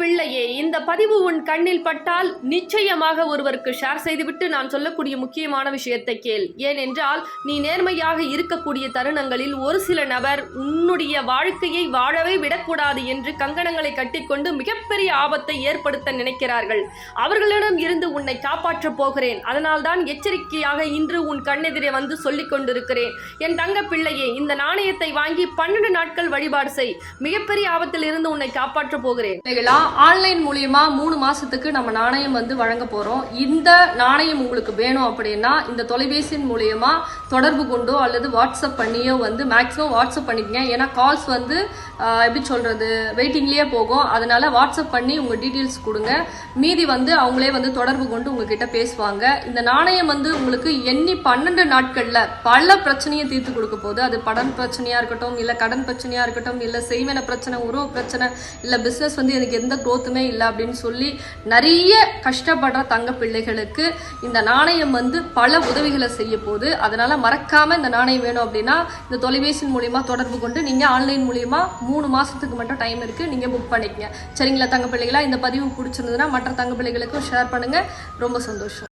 பிள்ளையே இந்த பதிவு உன் கண்ணில் பட்டால் நிச்சயமாக ஒருவருக்கு ஷேர் செய்துவிட்டு நான் சொல்லக்கூடிய முக்கியமான விஷயத்தை கேள். ஏனென்றால் நீ நேர்மையாக இருக்கக்கூடிய தருணங்களில் ஒரு சில நபர் உன்னுடைய வாழ்க்கையை வாழவே விடக்கூடாது என்று கங்கணங்களை கட்டிக்கொண்டு மிகப்பெரிய ஆபத்தை ஏற்படுத்த நினைக்கிறார்கள். அவர்களிடம் இருந்து உன்னை காப்பாற்றப் போகிறேன். அதனால்தான் எச்சரிக்கையாக இன்று உன் கண்ணெதிரே வந்து சொல்லிக் கொண்டிருக்கிறேன். என் தங்க பிள்ளையே இந்த நாணயத்தை வாங்கி பன்னெண்டு நாட்கள் வழிபாடு செய். மிகப்பெரிய ஆபத்தில் இருந்து உன்னை காப்பாற்றப் போகிறேன். ஆன்லைன் மூலியமா மூணு மாசத்துக்கு நம்ம நாணயம் வந்து வழங்க போறோம். இந்த நாணயம் உங்களுக்கு வேணும் அப்படின்னா இந்த தொலைபேசியின் மூலியமா தொடர்பு கொண்டோ அல்லது வாட்ஸ்அப் பண்ணியோ வந்து மேக்ஸிமம் வாட்ஸ்அப் பண்ணிக்கங்க. ஏன்னா கால்ஸ் வந்து எப்படி சொல்கிறது வெயிட்டிங்லேயே போகும். அதனால் வாட்ஸ்அப் பண்ணி உங்கள் டீட்டெயில்ஸ் கொடுங்க. மீதி வந்து அவங்களே வந்து தொடர்பு கொண்டு உங்ககிட்ட பேசுவாங்க. இந்த நாணயம் வந்து உங்களுக்கு எண்ணி பன்னெண்டு நாட்களில் பல பிரச்சனையை தீர்த்து கொடுக்க போகுது. அது படன் பிரச்சனையாக இருக்கட்டும் இல்லை கடன் பிரச்சனையாக இருக்கட்டும் இல்லை செய்வன பிரச்சனை உறவு பிரச்சனை இல்லை பிஸ்னஸ் வந்து எனக்கு எந்த growth-உமே இல்லை அப்படின்னு சொல்லி நிறைய கஷ்டப்படுற தங்க பிள்ளைகளுக்கு இந்த நாணயம் வந்து பல உதவிகளை செய்ய போகுது. அதனால் மறக்காமல் இந்த நாணயம் வேணும் அப்படின்னா இந்த தொலைபேசியின் மூலியமா தொடர்பு கொண்டு நீங்கள் ஆன்லைன் மூலியமாக மூணு மாதத்துக்கு மட்டும் டைம் இருக்கு. நீங்கள் புக் பண்ணிக்கங்க. சரிங்களா தங்க பிள்ளைகளா இந்த பதிவு பிடிச்சிருந்ததுன்னா மற்ற தங்க பிள்ளைகளுக்கும் ஷேர் பண்ணுங்கள் ரொம்ப சந்தோஷம்.